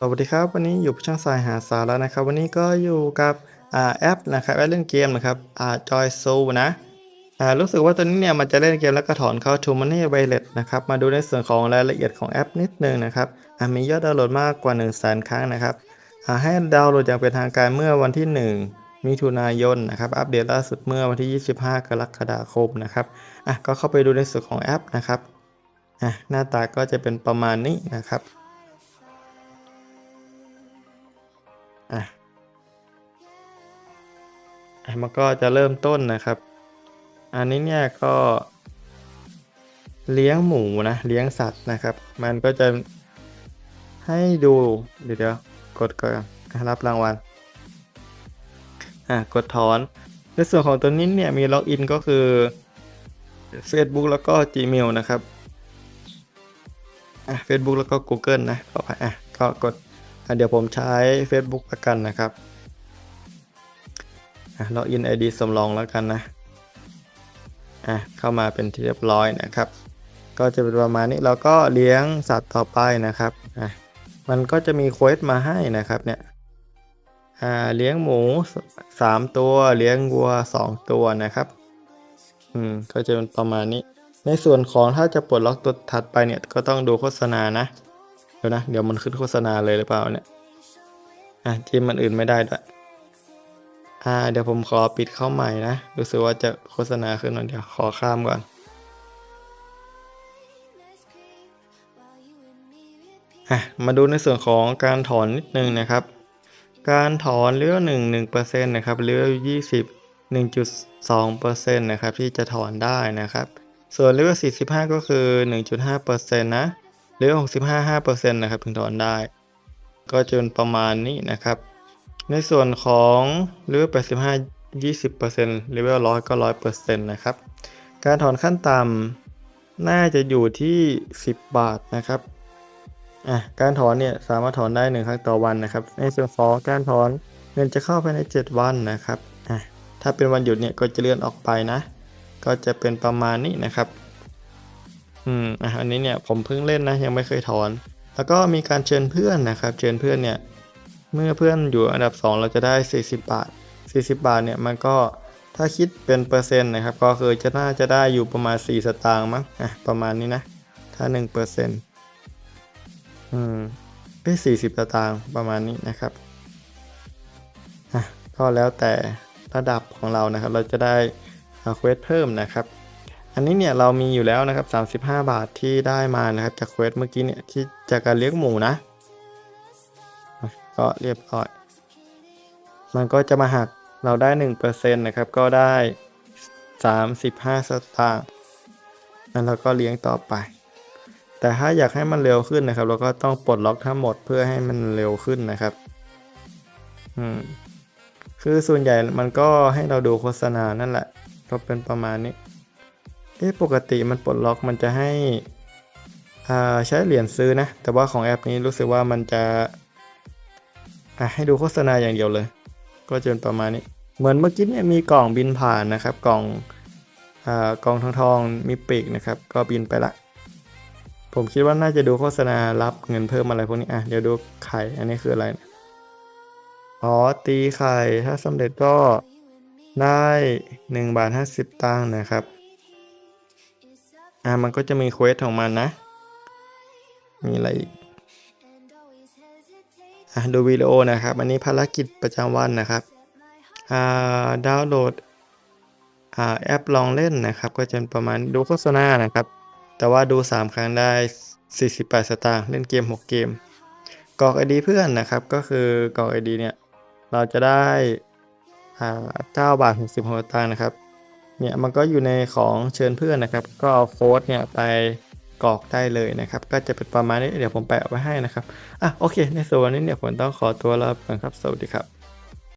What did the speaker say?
สวัสดีครับวันนี้อยู่ช่างสายหาสาระนะครับ วันนี้ก็อยู่กับอแอปนะครับแอปเล่นเกมนะครับอ่า Joy s o นะอ่ารู้สึกว่าตัวนี้เนี่ยมันจะเล่นเกมแล้วก็ถอนเข้า t o Money Wallet นะครับมาดูในส่วนของรายละเอียดของแอปนิดนึงนะครับอ่ามียอดดาวน์โหลดมากกว่า1 0 0 0 0แสนครั้งนะครับอ่าให้ดาวน์โหลดอย่างเป็นทางการเมื่อวันที่ 1 มิถุนายนนะครับอัปเดตล่าสุดเมื่อวันที่ 25 กรกฎาคมนะครับอะก็เข้าไปดูในส่วนของแอปนะครับอะหน้าตาก็จะเป็นประมาณนี้นะครับ มันก็จะเริ่มต้นนะครับ อันนี้เนี่ยก็เลี้ยงหมูนะเลี้ยงสัตว์นะครับ มันก็จะให้ดูเดี๋ยวเดี๋ยวกดก่อนรับรางวัลอะกดถอนในส่วนของตัวนี้เนี่ยมีล็อกอินก็คือ Facebook แล้วก็ Gmail นะครับอะ Facebook แล้วก็ Google นะขออภัยอะก็กดอะเดี๋ยวผมใช้ Facebook ละกันนะครับ อะล็อกอิน ID สำรองแล้วกันนะอะเข้ามาเป็นที่เรียบร้อยนะครับ ก็จะเป็นประมาณนี้เราก็เลี้ยงสัตว์ต่อไปนะครับอะมันก็จะมีเควสมาให้นะครับเนี่ยอ่าเลี้ยงหมู 3 ตัวเลี้ยงวัว 2 ตัวนะครับอืมก็จะเป็นประมาณนี้ ในส่วนของถ้าจะปลดล็อกตัวถัดไปเนี่ยก็ต้องดูโฆษณานะเดี๋ยวนะเดี๋ยวมันขึ้นโฆษณาเลยหรือเปล่าเนี่ยอะจิ้มมันอื่นไม่ได้ด้วย อ่าเดี๋ยวผมขอปิดเข้าใหม่นะ รู้สึกว่าจะโฆษณาขึ้นหน่อยเดี๋ยวขอข้ามก่อนอะมาดูในส่วนของการถอนนิดนึงนะครับ การถอนเลือหนึ่งหนึ่งเปอร์เซ็นต์นะครับเลือยี่สิบหนึ่งจุดสองเปอร์เซ็นต์นะครับที่จะถอนได้นะครับ ส่วนเลือสี่สิบห้าก็คือหนึ่งจุดห้าเปอร์เซ็นต์นะเหลือ65 5%นะครับถึงถอนได้ ก็จนประมาณนี้นะครับ ในส่วนของเหลือ85 20%เลเวล100 ก็ 100%นะครับ การถอนขั้นต่ำน่าจะอยู่ที่ 10 บาทนะครับอะการถอนเนี่ยสามารถถอนได้ 1 ครั้งต่อวันนะครับ ในส่วนของการถอนเงินจะเข้าภายใน 7 วันนะครับอะถ้าเป็นวันหยุดเนี่ยก็จะเลื่อนออกไปนะ ก็จะเป็นประมาณนี้นะครับอืมอะอันนี้เนี่ยผมเพิ่งเล่นนะยังไม่เคยถอน แล้วก็มีการเชิญเพื่อนนะครับ เชิญเพื่อนเนี่ย เมื่อเพื่อนอยู่อันดับ 2 เราจะได้ 40 บาท 40 บาทเนี่ยมันก็ถ้าคิดเป็นเปอร์เซ็นต์นะครับ ก็คือจะน่าจะได้อยู่ประมาณ 4 สตางค์มั้งอะประมาณนี้นะ ถ้า1เปอร์เซ็นต์อืมได้40 สตางค์ประมาณนี้นะครับอะก็แล้วแต่ระดับของเรานะครับ เราจะได้เควสเพิ่มนะครับ อันนี้เนี่ยเรามีอยู่แล้วนะครับ 35 บาทที่ได้มานะครับจากเควสเมื่อกี้เนี่ยที่จากการเลี้ยงหมูนะ ก็เรียบร้อย มันก็จะมาหักเราได้ 1%นะครับ ก็ได้ 35 สตางค์แล้วเราก็เลี้ยงต่อไป แต่ถ้าอยากให้มันเร็วขึ้นนะครับ เราก็ต้องปลดล็อกทั้งหมดเพื่อให้มันเร็วขึ้นนะครับ อืม คือส่วนใหญ่มันก็ให้เราดูโฆษณานั่นแหละ ก็เป็นประมาณนี้ เอ๊ะปกติมันปลดล็อกมันจะให้ อ่า ใช้เหรียญซื้อนะ แต่ว่าของแอปนี้รู้สึกว่ามันจะ อะให้ดูโฆษณาอย่างเดียวเลย ก็จะเป็นประมาณนี้ เหมือนเมื่อกี้เนี่ยมีกล่องบินผ่านนะครับ กล่องอ่ากล่องทองทองมีปีกนะครับ ก็บินไปละ ผมคิดว่าน่าจะดูโฆษณารับเงินเพิ่มอะไรพวกนี้อะเดี๋ยวดูไข่อันนี้คืออะไรนะอ๋อตีไข่ถ้าสำเร็จก็ได้1บาท50ตังค์นะครับ อ่ามันก็จะมีเควสของมันนะ มีอะไรอีก ดูวิดีโอนะครับ อันนี้ภารกิจประจำวันนะครับดาวน์โหลดอแอปลองเล่นนะครับ ก็จะประมาณดูโฆษณานะครับ แต่ว่าดู 3 ครั้งได้ 48 สตางค์เล่นเกม 6 เกมกรอก ID เพื่อนนะครับ ก็คือกรอก ID เนี่ย เราจะได้อ่าบาท60สตางค์นะครับ เนี่ยมันก็อยู่ในของเชิญเพื่อนนะครับ ก็เอาโค้ดเนี่ยไป กรอกได้เลยนะครับ ก็จะเป็นประมาณนี้เดี๋ยวผมแปะไว้ให้นะครับอะโอเค ในส่วนนี้เนี่ยผมต้องขอตัวลาไปก่อนครับ สวัสดีครับ